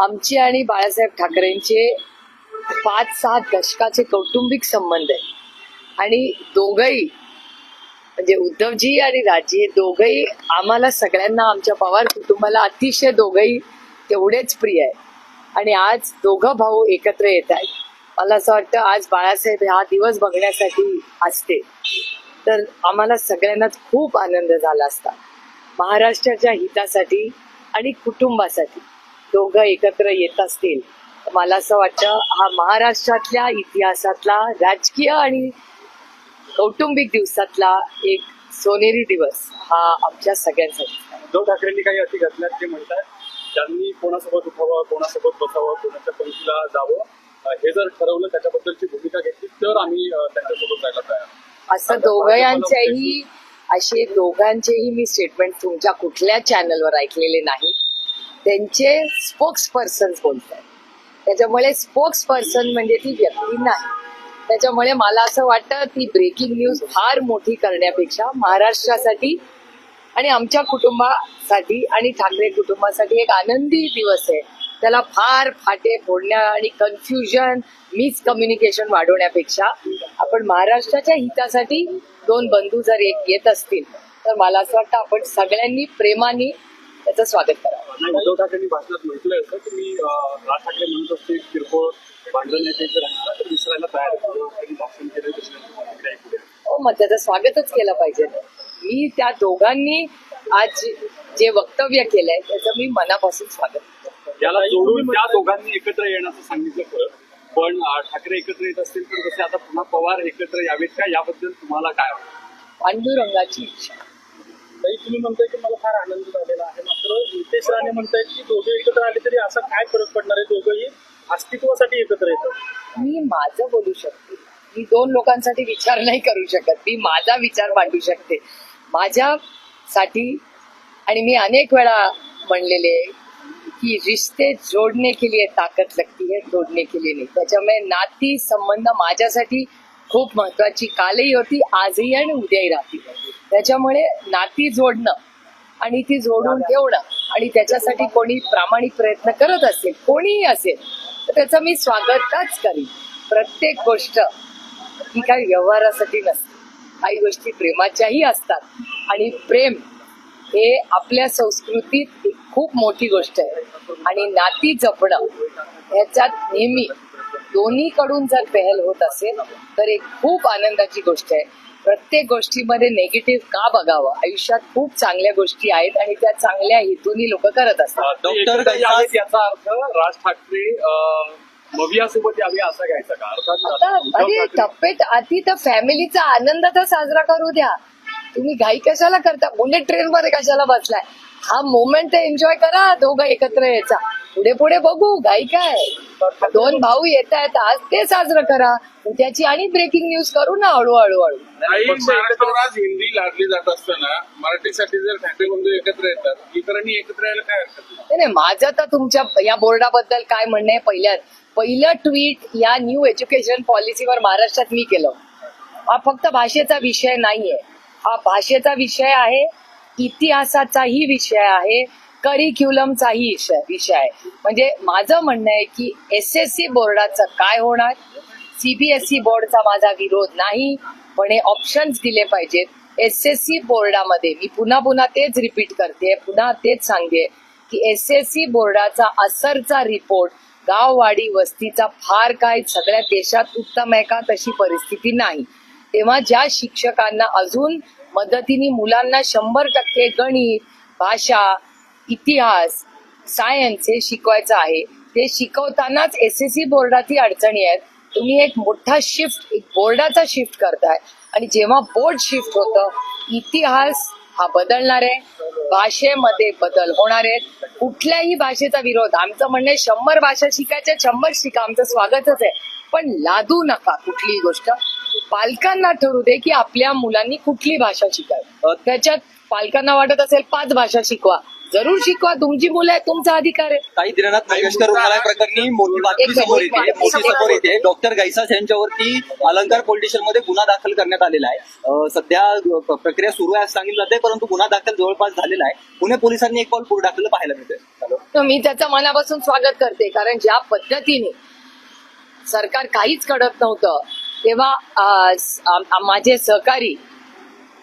आमचे आणि बाळासाहेब ठाकरेंचे पाच सहा दशकाचे कौटुंबिक संबंध आहे आणि दोघही म्हणजे उद्धवजी आणि राजी हे दोघही आम्हाला सगळ्यांना आमच्या पवार कुटुंबाला अतिशय दोघही तेवढेच प्रिय आहे आणि आज दोघं भाऊ एकत्र येत आहेत. मला असं वाटतं आज बाळासाहेब हा दिवस बघण्यासाठी असते. तर आम्हाला सगळ्यांनाच खूप आनंद झाला असता. महाराष्ट्राच्या हितासाठी आणि कुटुंबासाठी. दोघं एकत्र येत असतील तर मला असं वाटतं हा महाराष्ट्रातल्या इतिहासातला राजकीय आणि कौटुंबिक दिवसातला एक सोनेरी दिवस हा आमच्या सगळ्यांसाठी. उद्धव ठाकरेंनी काही अटी घातल्यात ते म्हणतात त्यांनी कोणासोबत उठावं कोणासोबत बसावं कोणाच्या पंक्तीला जावं हे जर ठरवलं त्याच्याबद्दलची भूमिका घेतली तर आम्ही त्यांच्यासोबत जायला तयार. असं दोघांच्याही असे दोघांचेही मी स्टेटमेंट तुमच्या कुठल्या चॅनलवर ऐकलेले नाही त्यांचे स्पोक्स पर्सन बोलतात. त्याच्यामुळे स्पोक्स पर्सन म्हणजे ती व्यक्ती नाही. त्याच्यामुळे मला असं वाटतं ती ब्रेकिंग न्यूज फार मोठी करण्यापेक्षा महाराष्ट्रासाठी आणि आमच्या कुटुंबासाठी आणि ठाकरे कुटुंबासाठी एक आनंदी दिवस आहे. त्याला फार फाटे फोडण्या आणि कन्फ्युजन मिसकम्युनिकेशन वाढवण्यापेक्षा आपण महाराष्ट्राच्या हितासाठी दोन बंधू जर एक येत असतील तर मला असं वाटतं आपण सगळ्यांनी प्रेमाने त्याचं स्वागत करावं नाही उद्धव ठाकरेंनी भाषणात म्हटलंय असं की मी राज ठाकरे म्हणत असते किरकोळ भांडण तर विसरायला तयार भाषण केलं. हो मग त्याचं स्वागतच केलं पाहिजे. मी त्या दोघांनी आज जे वक्तव्य केलंय त्याचं मी मनापासून स्वागत करते. याला जोडून त्या दोघांनी एकत्र येण्याचं सांगितलं खरं पण ठाकरे एकत्र येत असतील तर जसे आता पुन्हा पवार एकत्र यावेत का याबद्दल तुम्हाला काय वाटतं पांडुरंगाची इच्छा ताई तुम्ही म्हणताय की मला फार आनंद झालेला आहे. मात्र नितेश राणे म्हणतायत की दोघे एकत्र आले तरी असा काय फरक पडणार आहे? दोघंही अस्तित्वासाठी एकत्र येतात. मी माझं बोलू शकते. मी दोन लोकांसाठी विचार नाही करू शकत. मी माझा विचार मांडू शकते. माझ्यासाठी आणि मी अनेक वेळा म्हणलेले आहे की रिश्ते जोडणे के लिए ताकद लगती है तोडणे के लिए नाही. त्याच्यामुळे नाती संबंध माझ्यासाठी खूप महत्वाची. कालही होती आजही आणि उद्याही राहतील. त्याच्यामुळे नाती जोडणं आणि ती जोडून ठेवणं आणि त्याच्यासाठी कोणी प्रामाणिक प्रयत्न करत असेल कोणीही असेल तर त्याचं मी स्वागतच करीन. प्रत्येक गोष्ट ही काही व्यवहारासाठी नसते. काही गोष्टी प्रेमाच्याही असतात. आणि प्रेम हे आपल्या संस्कृतीत एक खूप मोठी गोष्ट आहे. आणि नाती जपणं ह्याच्यात नेहमी दोन्हीकडून जर पहल होत असेल तर एक खूप आनंदाची गोष्ट आहे. प्रत्येक गोष्टीमध्ये नेगेटिव्ह का बघावं? आयुष्यात खूप चांगल्या गोष्टी आहेत आणि त्या चांगल्या हेतूनी लोक करत असतात. यावेत याचा अर्थ राज ठाकरे अं, मवियासोबत यावे असा घ्यायचा का? अर्थात अरे टप्पेत आधी तर फॅमिलीचा आनंद तर साजरा करू द्या. तुम्ही घाई कशाला करता? बुलेट ट्रेन मध्ये कशाला बसलाय? हा मोमेंट एन्जॉय करा दोघं एकत्र यायचा. पुढे पुढे बघू घाई काय? दोन भाऊ येत आहेत आज ते साजरं करा. उद्याची आणि ब्रेकिंग न्यूज करू ना हळूहळू हळू. आज हिंदी लादली जात असताना मराठीसाठी जर ठाकरे बंधू एकत्र येतात इतरांनी एकत्र यायला काय हरकत नाही? नाही नाही, माझं तर तुमच्या या बोर्डाबद्दल काय म्हणणं आहे पहिल्या पहिलं ट्विट या न्यू एज्युकेशन पॉलिसीवर महाराष्ट्रात मी केलं. हा फक्त भाषेचा विषय नाहीये. हा भाषेचा विषय आहे इतिहासाचाही विषय आहे करिक्युलमचाही विषय विषय आहे. म्हणजे माझं म्हणणं आहे की एस एस सी बोर्डाचं काय होणार? सीबीएसई बोर्डचा माझा विरोध नाही पण हे ऑप्शन्स दिले पाहिजेत. एस एस सी बोर्डामध्ये मी पुन्हा पुन्हा तेच रिपीट करते पुन्हा तेच सांगते की एस एस सी बोर्डाचा असरचा रिपोर्ट गाववाडी वस्तीचा फार काय सगळ्या देशात उत्तम आहे का तशी परिस्थिती नाही. तेव्हा ज्या शिक्षकांना अजून मदतीने मुलांना शंभर टक्के गणित भाषा इतिहास सायन्स हे शिकवायचं आहे. ते शिकवतानाच एस एस सी बोर्डाची अडचणी आहेत. तुम्ही एक मोठा शिफ्ट एक बोर्डाचा शिफ्ट करताय. आणि जेव्हा बोर्ड शिफ्ट होतं इतिहास हा बदलणार आहे. भाषेमध्ये बदल होणार आहेत. कुठल्याही भाषेचा विरोध आमचं म्हणणं शंभर भाषा शिकायच्या शंभर शिका. आमचं स्वागतच आहे. पण लादू नका कुठलीही गोष्ट. पालकांना ठरू दे की आपल्या मुलांनी कुठली भाषा शिकावी. त्याच्यात पालकांना वाटत असेल पाच भाषा शिकवा. जरूर शिकवा तुमची मुलं आहे तुमचा अधिकार आहे. काही दिनानाथ मंगेशकर रुग्णालय प्रकरणी मोठी बातमी समोर येते. मोठी समोर येते. डॉक्टर गैसास यांच्यावरती अलंकार पोलीस स्टेशनमध्ये गुन्हा दाखल करण्यात आलेला आहे. सध्या प्रक्रिया सुरू आहे असं सांगितलं जाते परंतु गुन्हा दाखल जवळपास झालेला आहे. पुणे पोलिसांनी एक पाऊल पुढे टाकलेलं पाहायला मिळतंय. हॅलो. तर मी त्याचं मनापासून स्वागत करते कारण ज्या पद्धतीने सरकार काहीच करत नव्हतं तेव्हा माझे सहकारी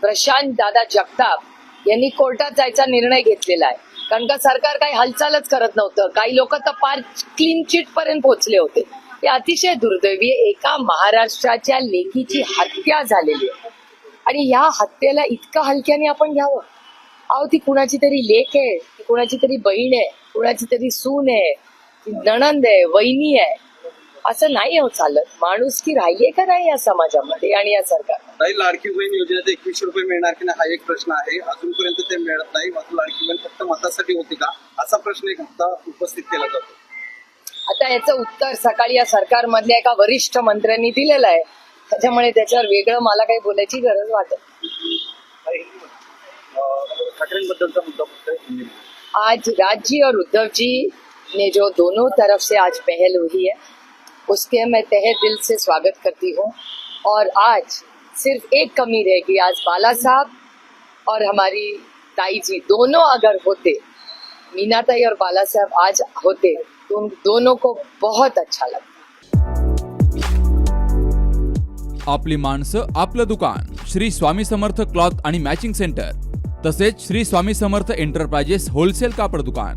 प्रशांत दादा जगताप यांनी कोर्टात जायचा निर्णय घेतलेला आहे. कारण का सरकार काही हालचालच करत नव्हतं. काही लोक तर पार क्लीन चिट पर्यंत पोहोचले होते. हे अतिशय दुर्दैवी एका महाराष्ट्राच्या लेखीची हत्या झालेली आहे. आणि ह्या हत्येला इतकं हलक्याने आपण घ्यावं. अहो ती कुणाची तरी लेख आहे. ती कुणाची तरी बहीण आहे. कुणाची तरी सून आहे. नणंद आहे. वहिनी आहे. असं नाही हो चालत. माणूस की राहिलीये का नाही या समाजामध्ये आणि या सरकार काही लाडकी बहीण योजनेचे एकवीसशे रुपये मिळणार की नाही हा एक प्रश्न आहे. अजूनपर्यंत ते मिळत नाही. मात्र लाडकी बहीण फक्त मतासाठी होती का? असा प्रश्न एक आता उपस्थित केला जातो. आता याचं उत्तर सकाळी या सरकारमधल्या एका वरिष्ठ मंत्र्यांनी दिलेलं आहे. त्याच्यामुळे त्याच्यावर वेगळं मला काही बोलायची गरज वाटत नाही. ठाकरेंबद्दलचा मुद्दा आज राज्य और उद्धव जी ने जो दोनों तरफ से आज पहल हुई है उसके मैं तहे दिल से स्वागत करती हूँ। और आज सिर्फ़ एक कमी रहेगी, आज बाला साहब और हमारी ताई जी दोनों अगर होते, मीना ताई और बाला साहब आज होते तो उन दोनों को बहुत अच्छा लगता। आपली माणसं, आपलं दुकान, श्री स्वामी समर्थ क्लॉथ आणि मॅचिंग सेंटर, तसेच श्री स्वामी समर्थ एंटरप्राइजेस होलसेल कापड दुकान.